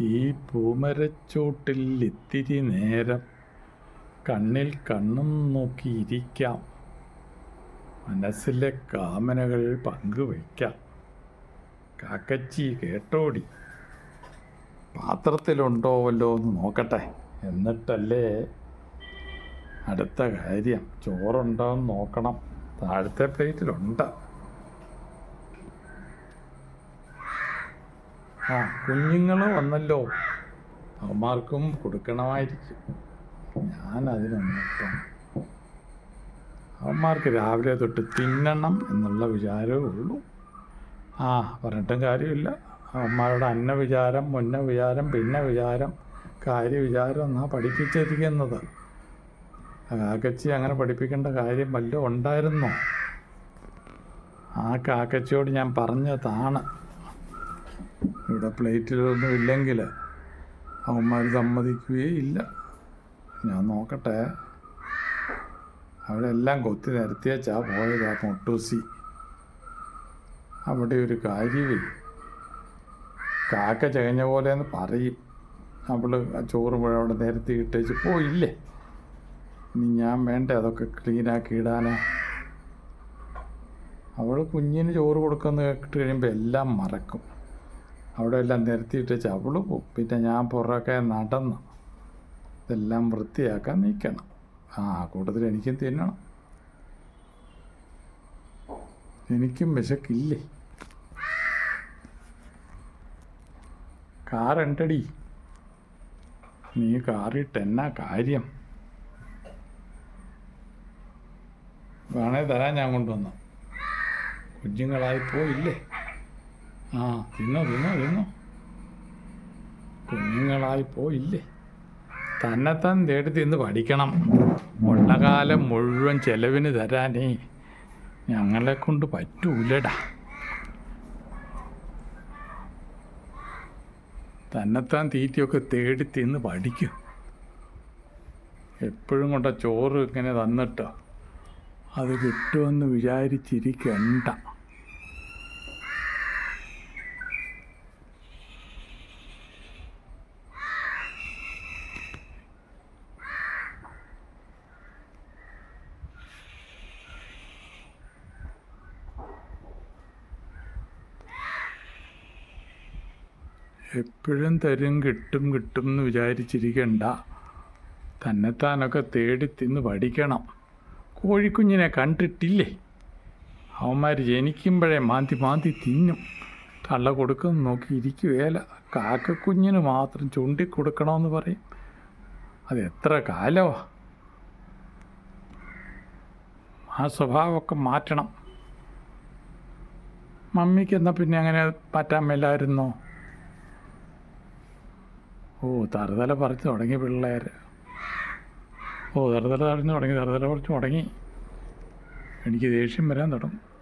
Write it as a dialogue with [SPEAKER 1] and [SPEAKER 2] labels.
[SPEAKER 1] ഈ പൂമരച്ചോട്ടിൽ ഇത്തിരി നേരം കണ്ണിൽ കണ്ണും നോക്കിയിരിക്കാം. മനസ്സിലെ കാമനകൾ പങ്കുവയ്ക്കാം. കാക്കച്ചി കേട്ടോടി. പാത്രത്തിലുണ്ടോ വല്ലോ എന്ന് നോക്കട്ടെ. എന്നിട്ടല്ലേ അടുത്ത കാര്യം. ചോറുണ്ടോ എന്ന് നോക്കണം. താഴത്തെ പ്ലേറ്റിലുണ്ട്. ആ കുഞ്ഞുങ്ങൾ വന്നല്ലോ. അവന്മാർക്കും കൊടുക്കണമായിരിക്കും. ഞാൻ അതിനൊന്നിപ്പം അവന്മാർക്ക് രാവിലെ തൊട്ട് തിന്നണം എന്നുള്ള വിചാരമേ ഉള്ളൂ. ആ പറഞ്ഞിട്ടും കാര്യമില്ല. അവന്മാരുടെ അന്ന വിചാരം മുന്ന വിചാരം പിന്നെ വിചാരം കാര്യ വിചാരം എന്നാ പഠിപ്പിച്ചിരിക്കുന്നത്. കാക്കച്ചി അങ്ങനെ പഠിപ്പിക്കേണ്ട കാര്യം വല്ലതും ഉണ്ടായിരുന്നോ? ആ കാക്കച്ചിയോട് ഞാൻ പറഞ്ഞതാണ്. ഇവിടെ പ്ലേറ്റിലൊന്നും ഇല്ലെങ്കിൽ അവന്മാർ സമ്മതിക്കുകയേ ഇല്ല. ഞാൻ നോക്കട്ടെ. അവരെല്ലാം കൊത്തി നിരത്തിയച്ചാ പോയത് ആ മൊട്ടൂസി. അവിടെ ഒരു കാര്യമേ കാക്ക ചകഞ്ഞ പോലെ എന്ന് പറയും അവൾ ചോറ് മുഴുവൻ അവിടെ നിരത്തി ഇട്ടേച്ച് പോയില്ലേ? ഇനി ഞാൻ വേണ്ട അതൊക്കെ ക്ലീനാക്കി ഇടാനാ? അവൾ കുഞ്ഞിന് ചോറ് കൊടുക്കുന്ന കേട്ട് കഴിയുമ്പോൾ എല്ലാം മറക്കും. അവിടെ എല്ലാം നിരത്തിയിട്ട് ചവിൾ പോവും. പിന്നെ ഞാൻ പുറകെ നടന്ന് ഇതെല്ലാം വൃത്തിയാക്കാൻ നിൽക്കണം. ആ കൂട്ടത്തിൽ എനിക്കും തിന്നണം. എനിക്കും വിശക്കില്ലേ? കാറുണ്ടടി നീ കാറിട്ട് എന്നാ കാര്യം? വേണേ തരാൻ ഞാൻ കൊണ്ടുവന്ന. കുഞ്ഞുങ്ങളായി പോയില്ലേ? ആ തിന്നോ തിന്നോ തിന്നോ. കുഞ്ഞുങ്ങളായി പോയില്ലേ. തന്നെത്താൻ തേടി തിന്ന് പഠിക്കണം. ഉള്ള മുഴുവൻ ചെലവിന് തരാനേ. ഞങ്ങളെ കൊണ്ട് പറ്റൂലടാ. തന്നെത്താൻ തീറ്റയൊക്കെ തേടി തിന്ന് പഠിക്കും. എപ്പോഴും കൊണ്ട ചോറ് ഇങ്ങനെ തന്നിട്ടോ അത് കിട്ടുമെന്ന് വിചാരിച്ചിരിക്കണ്ട. എപ്പോഴും തരും കിട്ടും കിട്ടും എന്ന് വിചാരിച്ചിരിക്കണ്ട. തന്നെത്താനൊക്കെ തേടി തിന്ന് പഠിക്കണം. കോഴിക്കുഞ്ഞിനെ കണ്ടിട്ടില്ലേ? അവന്മാർ ജനിക്കുമ്പോഴേ മാന്തി മാന്തി തിന്നും. തള്ള കൊടുക്കുന്ന നോക്കി ഇരിക്കുകയല്ല കാക്കക്കുഞ്ഞിന് മാത്രം ചൂണ്ടിക്കൊടുക്കണമെന്ന് പറയും. അത് എത്ര കാലമാ ആ സ്വഭാവമൊക്കെ മാറ്റണം. മമ്മിക്ക് എന്നാൽ പിന്നെ അങ്ങനെ മാറ്റാൻ മേലായിരുന്നോ? ഓ തറുതല പറിച്ച് തുടങ്ങി പിള്ളേർ ഓ തറുതല തടഞ്ഞു തുടങ്ങി തറുതല പറിച്ച് തുടങ്ങി. എനിക്ക് ദേഷ്യം വരാൻ തുടങ്ങും.